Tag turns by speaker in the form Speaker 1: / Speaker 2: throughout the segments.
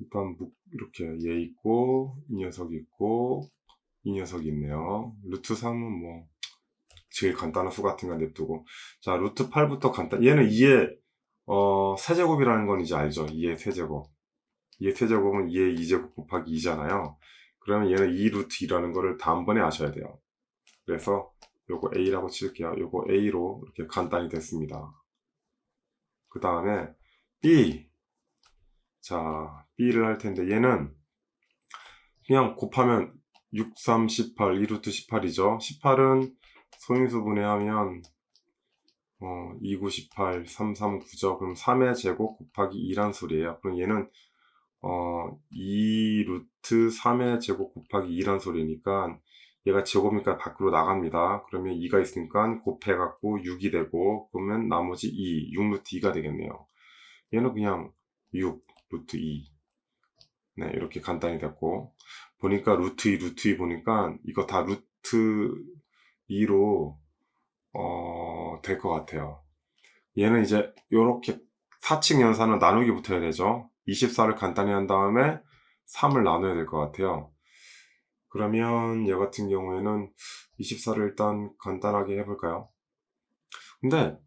Speaker 1: 일단 묵- 이렇게 얘 있고 이 녀석 있고 이 녀석이 있네요. 루트 3은 뭐 제일 간단한 수 같은 건 냅두고. 자 루트 8부터 간단 얘는 2의 어, 세제곱이라는 건 이제 알죠? 2의 세제곱. 2의 세제곱은 2의 2제곱 곱하기 2잖아요. 그러면 얘는 2 루트 2라는 거를 다음번에 아셔야 돼요. 그래서 요거 A라고 칠게요. 요거 A로 이렇게 간단히 됐습니다. 그 다음에 B 자 B를 할 텐데 얘는 그냥 곱하면 6, 3, 18, 2루트 18이죠. 18은 소인수 분해하면 어, 2, 9, 18, 3, 3, 9죠. 그럼 3의 제곱 곱하기 2란 소리예요. 그럼 얘는 어, 2루트 3의 제곱 곱하기 2란 소리니까 얘가 제곱이니까 밖으로 나갑니다. 그러면 2가 있으니까 곱해갖고 6이 되고 그러면 나머지 2, 6루트 2가 되겠네요. 얘는 그냥 6 루트 2 네, 이렇게 간단히 됐고 보니까 루트 2, 루트 2 보니까 이거 다 루트 2로 어, 될 것 같아요. 얘는 이제 이렇게 사칙 연산은 나누기 붙어야 되죠. 24를 간단히 한 다음에 3을 나눠야 될 것 같아요. 그러면 얘 같은 경우에는 24를 일단 간단하게 해볼까요? 근데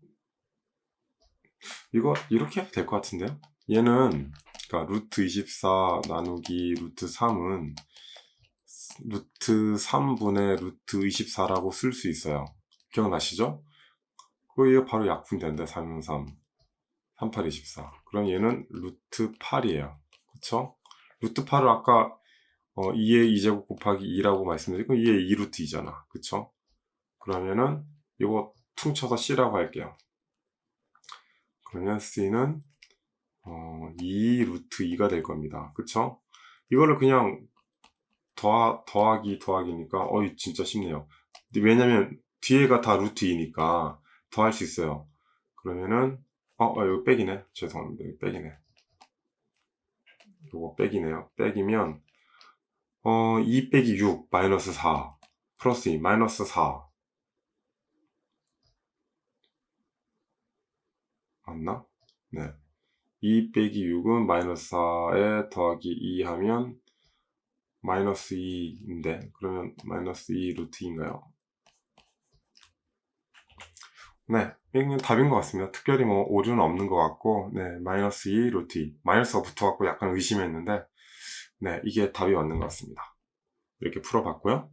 Speaker 1: 이거 이렇게 해도 될 것 같은데요? 얘는 그러니까 루트 24 나누기 루트 3은 루트 3분의 루트 24라고 쓸 수 있어요. 기억나시죠? 그거 바로 약분된다. 3은 3. 38, 24. 그럼 얘는 루트 8이에요. 그쵸? 루트 8을 아까 어, 2의 2제곱 곱하기 2라고 말씀드리고 2의 2루트 2잖아. 그쵸? 그러면은 이거 퉁쳐서 C라고 할게요. 그러면 C는 어, 2 루트 2가 될 겁니다. 그쵸? 이거를 그냥 더하, 더하기 더하기니까 어이 진짜 쉽네요. 왜냐면 뒤에가 다 루트 2니까 더할 수 있어요. 그러면은 어, 어 이거 빼기네. 죄송합니다. 이거 빼기네. 이거 빼기네요. 빼기면 어, 2 빼기 6 마이너스 4 플러스 2 마이너스 4 맞나? 네. 2 빼기 6은 마이너스 4에 더하기 2 하면 마이너스 2인데 그러면 마이너스 2 루트인가요? 네, 이건 답인 것 같습니다. 특별히 뭐 오류는 없는 것 같고 네, 마이너스 2 루트 2 마이너스가 붙어갖고 약간 의심했는데 네, 이게 답이 맞는 것 같습니다. 이렇게 풀어봤고요.